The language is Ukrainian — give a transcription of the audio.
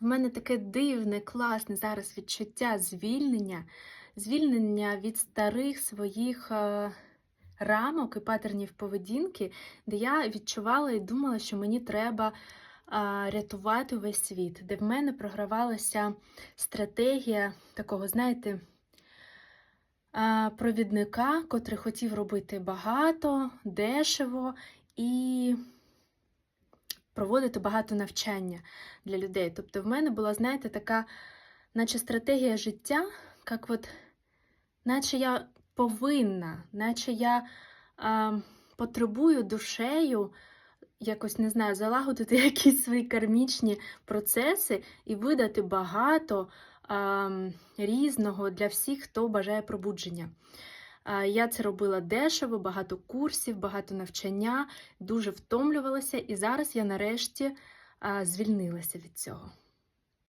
В мене таке дивне, класне зараз відчуття звільнення, звільнення від старих своїх е, рамок і патернів поведінки, де я відчувала і думала, що мені треба е, рятувати весь світ, де в мене програвалася стратегія такого, знаєте, е, провідника, котрий хотів робити багато, дешево і проводити багато навчання для людей. Тобто в мене була, знаєте, така, наче стратегія життя, як от, наче я повинна, наче я а, потребую душею якось не знаю, залагодити якісь свої кармічні процеси і видати багато а, різного для всіх, хто бажає пробудження. Я це робила дешево, багато курсів, багато навчання, дуже втомлювалася, і зараз я нарешті звільнилася від цього.